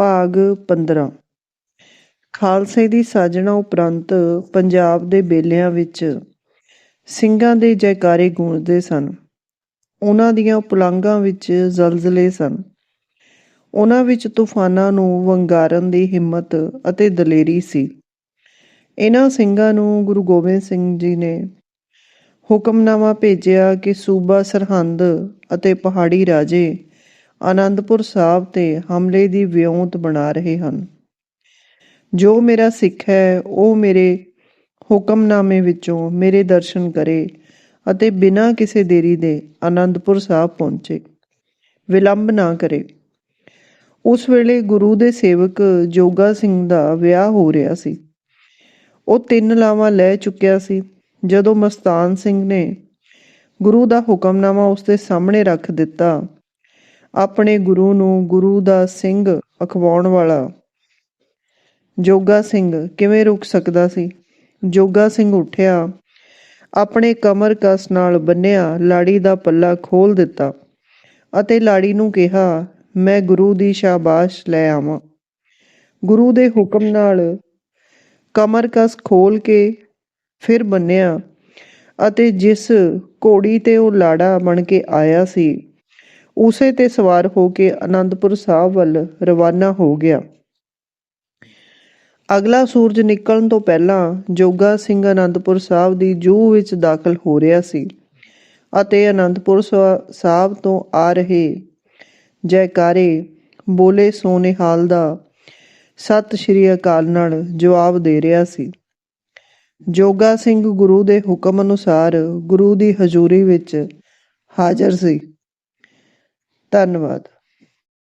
ਭਾਗ 15 ਖਾਲਸੇ ਦੀ ਸਾਜਣਾ ਉਪਰੰਤ ਪੰਜਾਬ ਦੇ ਬੇਲਿਆਂ ਵਿੱਚ ਸਿੰਘਾਂ ਦੇ ਜੈਕਾਰੇ ਗੂੰਜਦੇ ਸਨ। ਉਹਨਾਂ ਦੀਆਂ ਪੁਲਾਂਘਾਂ ਵਿੱਚ ਜ਼ਲਜ਼ਲੇ ਸਨ। ਉਹਨਾਂ ਵਿੱਚ ਤੂਫਾਨਾਂ ਨੂੰ ਵੰਗਾਰਨ ਦੀ ਹਿੰਮਤ ਅਤੇ ਦਲੇਰੀ ਸੀ। ਇਹਨਾਂ ਸਿੰਘਾਂ ਨੂੰ ਗੁਰੂ ਗੋਬਿੰਦ ਸਿੰਘ ਜੀ ਨੇ ਹੁਕਮਨਾਮਾ ਭੇਜਿਆ ਕਿ ਸੂਬਾ ਸਰਹੰਦ ਅਤੇ ਪਹਾੜੀ ਰਾਜੇ ਆਨੰਦਪੁਰ ਸਾਹਿਬ ਤੇ ਹਮਲੇ ਦੀ ਵਿਉਂਤ ਬਣਾ ਰਹੇ ਹਨ। ਜੋ ਮੇਰਾ ਸਿੱਖ ਹੈ, ਉਹ ਮੇਰੇ ਹੁਕਮਨਾਮੇ ਵਿੱਚੋਂ ਮੇਰੇ ਦਰਸ਼ਨ ਕਰੇ ਅਤੇ ਬਿਨਾਂ ਕਿਸੇ ਦੇਰੀ ਦੇ ਆਨੰਦਪੁਰ ਸਾਹਿਬ ਪਹੁੰਚੇ। ਵਿਲੰਬ ਨਾ ਕਰੇ। ਉਸ ਵੇਲੇ ਗੁਰੂ ਦੇ ਸੇਵਕ ਜੋਗਾ ਸਿੰਘ ਦਾ ਵਿਆਹ ਹੋ ਰਿਹਾ ਸੀ। ਉਹ ਤਿੰਨ ਲਾਵਾਂ ਲੈ ਚੁੱਕਿਆ ਸੀ। ਜਦੋਂ ਮਸਤਾਨ ਸਿੰਘ ਨੇ ਗੁਰੂ ਦਾ ਹੁਕਮਨਾਮਾ ਉਸ ਦੇ ਸਾਹਮਣੇ ਰੱਖ ਦਿੱਤਾ ਆਪਣੇ ਗੁਰੂ ਨੂੰ ਗੁਰੂ ਦਾ ਸਿੰਘ ਅਖਵਾਉਣ ਵਾਲਾ। ਜੋਗਾ ਸਿੰਘ ਕਿਵੇਂ ਰੁਕ ਸਕਦਾ ਸੀ? ਜੋਗਾ ਸਿੰਘ ਉੱਠਿਆ, ਆਪਣੇ ਕਮਰ ਕਸ ਨਾਲ ਬੰਨਿਆ, ਲਾੜੀ ਦਾ ਪੱਲਾ ਖੋਲ ਦਿੱਤਾ ਅਤੇ ਲਾੜੀ ਨੂੰ ਕਿਹਾ, ਮੈਂ ਗੁਰੂ ਦੀ ਸ਼ਾਬਾਸ਼ ਲੈ ਆਵਾਂ। ਗੁਰੂ ਦੇ ਹੁਕਮ ਨਾਲ ਕਮਰ ਕਸ ਖੋਲ ਕੇ ਫਿਰ ਬੰਨਿਆ ਅਤੇ ਜਿਸ ਘੋੜੀ ਤੇ ਉਹ ਲਾੜਾ ਬਣ ਕੇ ਆਇਆ ਸੀ ਉਸੇ ਤੇ ਸਵਾਰ ਹੋ ਕੇ ਆਨੰਦਪੁਰ ਸਾਹਿਬ ਵੱਲ ਰਵਾਨਾ ਹੋ ਗਿਆ। ਅਗਲਾ ਸੂਰਜ ਨਿਕਲਣ ਤੋਂ ਪਹਿਲਾਂ ਜੋਗਾ ਸਿੰਘ ਆਨੰਦਪੁਰ ਸਾਹਿਬ ਦੀ ਜੂਹ ਵਿੱਚ ਦਾਖਲ ਹੋ ਰਿਹਾ ਸੀ ਅਤੇ ਆਨੰਦਪੁਰ ਸਾਹਿਬ ਤੋਂ ਆ ਰਹੇ ਜੈਕਾਰੇ ਬੋਲੇ ਸੋਨੇਹਾਲ ਦਾ ਸਤਿ ਸ਼੍ਰੀ ਅਕਾਲ ਨਾਲ ਜਵਾਬ ਦੇ ਰਿਹਾ ਸੀ। ਜੋਗਾ ਸਿੰਘ ਗੁਰੂ ਦੇ ਹੁਕਮ ਅਨੁਸਾਰ ਗੁਰੂ ਦੀ ਹਜ਼ੂਰੀ ਵਿੱਚ ਹਾਜ਼ਰ ਸੀ। ਧੰਨਵਾਦ।